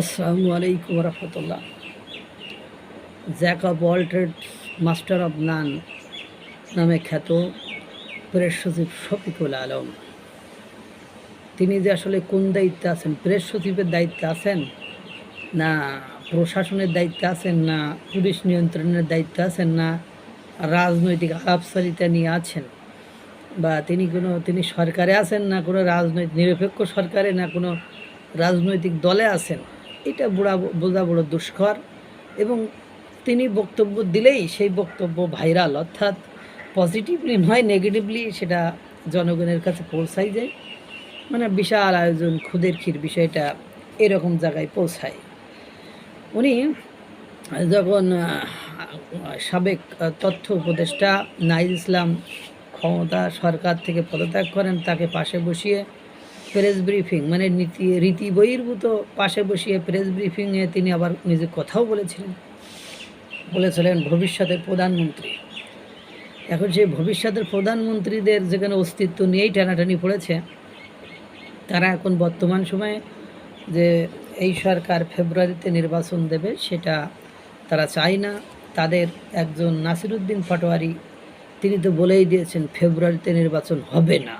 আসসালামু আলাইকুম রহমতুল্লাহ jack of all trade master of none নামে খ্যাত প্রেস সচিব শফিকুল আলম। তিনি যে আসলে কোন দায়িত্বে আছেন, প্রেস সচিবের দায়িত্বে আছেন না প্রশাসনের দায়িত্বে আছেন না, পুলিশ নিয়ন্ত্রণের দায়িত্বে আছেন না, রাজনৈতিক আলাপচারিতা নিয়ে আছেন? বা তিনি কোনো, তিনি সরকারে আছেন না কোনো রাজনৈতিক, নিরপেক্ষ সরকারে না কোনো রাজনৈতিক দলে আছেন? এটা বুড়া বোঝা বড় দুষ্কর এবং তিনি বক্তব্য দিলেই সেই বক্তব্য ভাইরাল, অর্থাৎ পজিটিভলি নয় নেগেটিভলি সেটা জনগণের কাছে পৌঁছাই যায়। মানে বিশাল আয়োজন, খুদের ক্ষীর বিষয়টা এরকম জায়গায় পৌঁছায়। উনি যখন সাবেক তথ্য উপদেষ্টা নাইজ ইসলাম ক্ষমতা সরকার থেকে পদত্যাগ করেন, তাকে পাশে বসিয়ে প্রেস ব্রিফিং মানে নীতি, রীতি বহির্ভূত পাশে বসিয়ে প্রেস ব্রিফিংয়ে তিনি আবার নিজে কথাও বলেছিলেন। বলেছিলেন ভবিষ্যতের প্রধানমন্ত্রী। এখন সেই ভবিষ্যতের প্রধানমন্ত্রীদের যেখানে অস্তিত্ব নিয়েই টানাটানি পড়েছে, তারা এখন বর্তমান সময়ে যে এই সরকার ফেব্রুয়ারিতে নির্বাচন দেবে সেটা তারা চায় না। তাদের একজন নাসিরুদ্দিন পাটোয়ারি, তিনি তো বলেই দিয়েছেন ফেব্রুয়ারিতে নির্বাচন হবে না।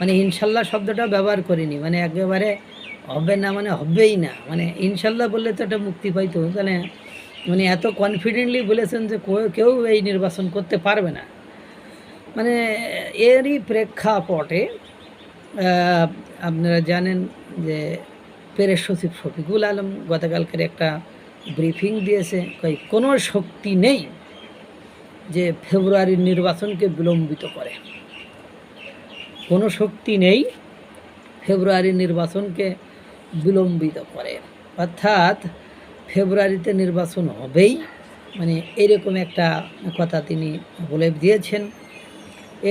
মানে ইনশাল্লাহ শব্দটা ব্যবহার করিনি মানে একেবারে হবে না মানে হবেই না মানে ইনশাল্লাহ বললে তো এটা মুক্তি পাইতো মানে মানে এত কনফিডেন্টলি বলেছেন যে কেউ- কেউ এই নির্বাচন করতে পারবে না। মানে এরই প্রেক্ষাপটে আপনারা জানেন যে প্রেস সচিব শফিকুল আলম গতকালকের একটা ব্রিফিং দিয়েছে, কই কোনো শক্তি নেই যে ফেব্রুয়ারির নির্বাচনকে বিলম্বিত করে। কোনো শক্তি নেই, ফেব্রুয়ারি নির্বাচনকে বিলম্বিত করে। অর্থাৎ ফেব্রুয়ারিতে নির্বাচন হবেই মানে এরকম একটা কথা তিনি বলে দিয়েছেন।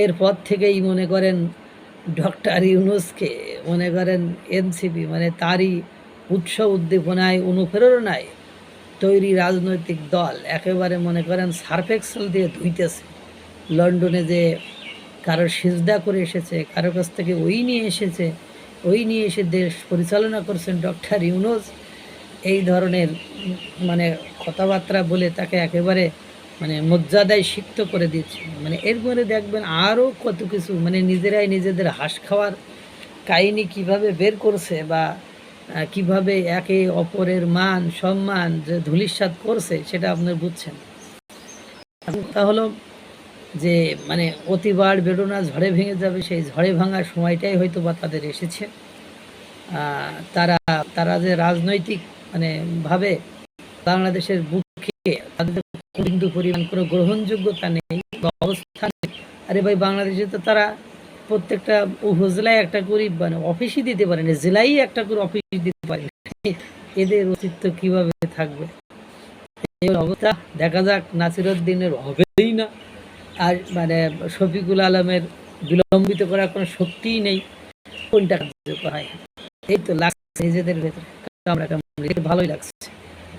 এরপর থেকেই মনে করেন ডক্টর ইউনুসকে, মনে করেন এনসিপি মানে তারই উৎস উদ্দীপনায়, অনুপ্রেরণায় তৈরি রাজনৈতিক দল, একেবারে মনে করেন সার্ফেক্সেল দিয়ে ধুইতেছে। লন্ডনে যে কারও সিজদা করে এসেছে, কারও কাছ থেকে ওই নিয়ে এসেছে, ওই নিয়ে এসে দেশ পরিচালনা করছেন ডক্টর ইউনুস। এই ধরনের মানে কথাবার্তা বলে তাকে একেবারে মানে মর্যাদায় সিক্ত করে দিচ্ছে। মানে এরপরে দেখবেন আরও কত কিছু মানে নিজেরাই নিজেদের হাঁস খাওয়ার কাহিনি কীভাবে বের করছে বা কীভাবে একে অপরের মান, সম্মান যে ধুলিস্বাদ করছে সেটা আপনার বুঝছেন। কথা হলো যে মানে অতিবার বেরোনা ঝড়ে ভেঙে যাবে, সেই ঝড়ে ভাঙার সময়টাই হয়তো বা তাদের এসেছে। তারা তারা যে রাজনৈতিক মানে ভাবে বাংলাদেশের বুকে তাদের পরিমাণ কোনো গ্রহণযোগ্যতা নেই বা অবস্থান নেই, আরে ভাই বাংলাদেশে তো তারা প্রত্যেকটা উপজেলায় একটা করে মানে অফিসই দিতে পারে না জেলায় একটা করে অফিস দিতে পারে। এদের অস্তিত্ব কীভাবে থাকবে? অবস্থা দেখা যাক, নাসিরুদ্দিনের হবেই না। আর মানে শফিকুল আলমের বিলম্বিত করার কোনো শক্তিই নেই। কোনটা কার্যকর হয়? এই তো লাগছে নিজেদের ভেতরে। ভালোই লাগছে।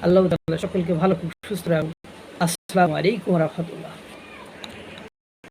আল্লাহ সকলকে ভালো, খুব সুস্থ রাখুন আসসালামু আলাইকুম রহমতুল্লাহ।